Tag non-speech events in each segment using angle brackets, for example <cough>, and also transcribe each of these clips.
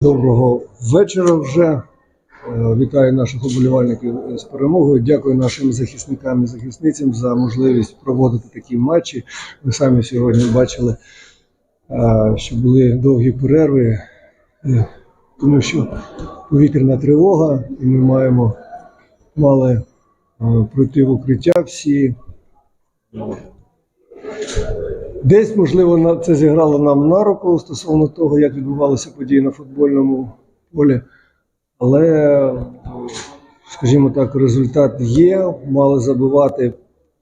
Доброго вечора вже. Е, Вітаю наших оболівальників з перемогою. Дякую нашим захисникам і захисницям за можливість проводити такі матчі. Ви самі сьогодні бачили, е, що були довгі перерви, е, тому що повітряна тривога, і ми маємо мали пройти в укриття всі. Десь, можливо, це зіграло нам на руку стосовно того, як відбувалися події на футбольному полі. Але, скажімо так, результат є. Мали забивати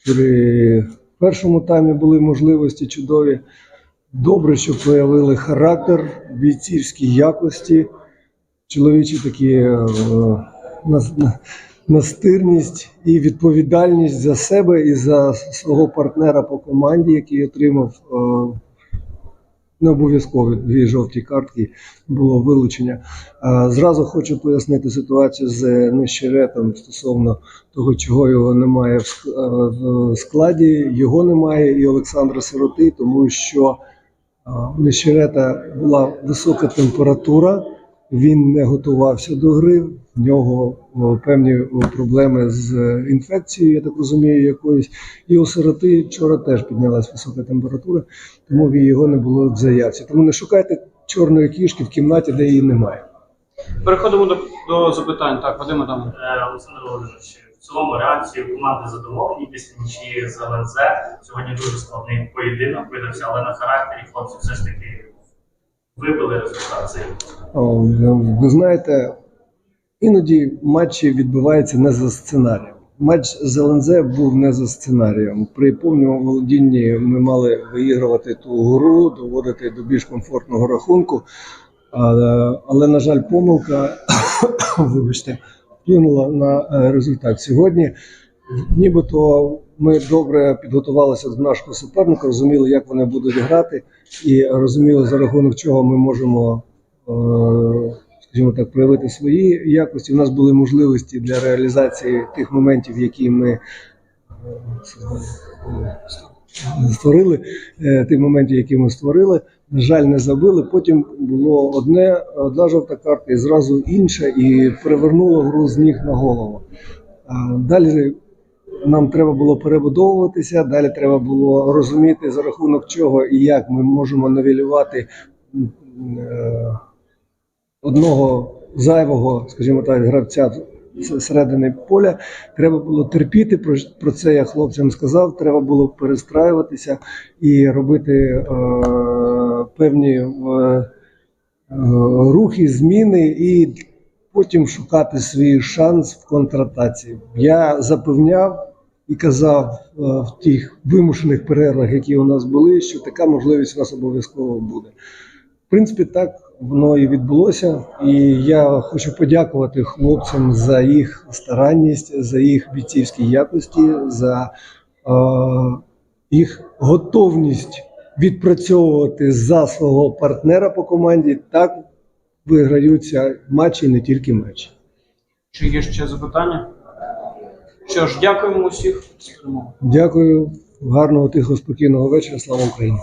при першому таймі були можливості чудові. Добре, що проявили характер, бійцівські якості, чоловічі такі е, настирність і відповідальність за себе і за свого партнера по команді, який отримав е, не обов'язково дві жовті картки, було вилучення. Зразу хочу пояснити ситуацію з Нещеретом стосовно того, чого його немає е, в складі. Його немає і Олександра Сироти, тому що у Нещерета була висока температура, він не готувався до гри. В нього певні проблеми з е, інфекцією, я так розумію, якоюсь. І у сироти вчора теж піднялась висока температура, тому його не було в заявці. Тому не шукайте чорної кішки в кімнаті, де її немає. Переходимо до, до запитань. Так, Вадим Адам. Е, Олександр Володимирович, в цілому реакції команди задоволені після нічиї з ЛНЗ. Сьогодні дуже складний поєдинок видався, але на характері хлопці все ж таки вибили результат цей. Ви знаєте, іноді матчі відбуваються не за сценарієм. Матч з ЛНЗ був не за сценарієм. При повному володінні ми мали виігрувати ту гру, доводити до більш комфортного рахунку. Але, на жаль, помилка, <coughs> вибачте, вплинула на е, результат. Сьогодні нібито ми добре підготувалися до нашого суперника, розуміли, як вони будуть грати, і розуміли, за рахунок чого ми можемо, е, скажімо так, проявити свої якості. У нас були можливості для реалізації тих моментів, які ми е, створили, е, тих моментів, які ми створили. На жаль, не забили. Потім було одне, одна жовта картка і зразу інша, і перевернуло гру з ніг на голову. Далі нам треба було перебудовуватися, далі треба було розуміти, за рахунок чого і як ми можемо навілювати е, одного зайвого, скажімо так, гравця середини поля. Треба було терпіти. Про, це я хлопцям сказав. Треба було перестраюватися і робити е, певні е, рухи, зміни і потім шукати свій шанс в контратаці. Я запевняв і казав е, в тих вимушених перервах, які у нас були, що така можливість у нас обов'язково буде. В принципі, так воно і відбулося. І я хочу подякувати хлопцям за їх старанність, за їх бійцівські якості, за е, їх готовність відпрацьовувати за свого партнера по команді. Так виграються матчі, не тільки матчі. Чи є ще запитання? Що ж, дякуємо усіх. Дякую, гарного, тихо, спокійного вечора. Слава Україні!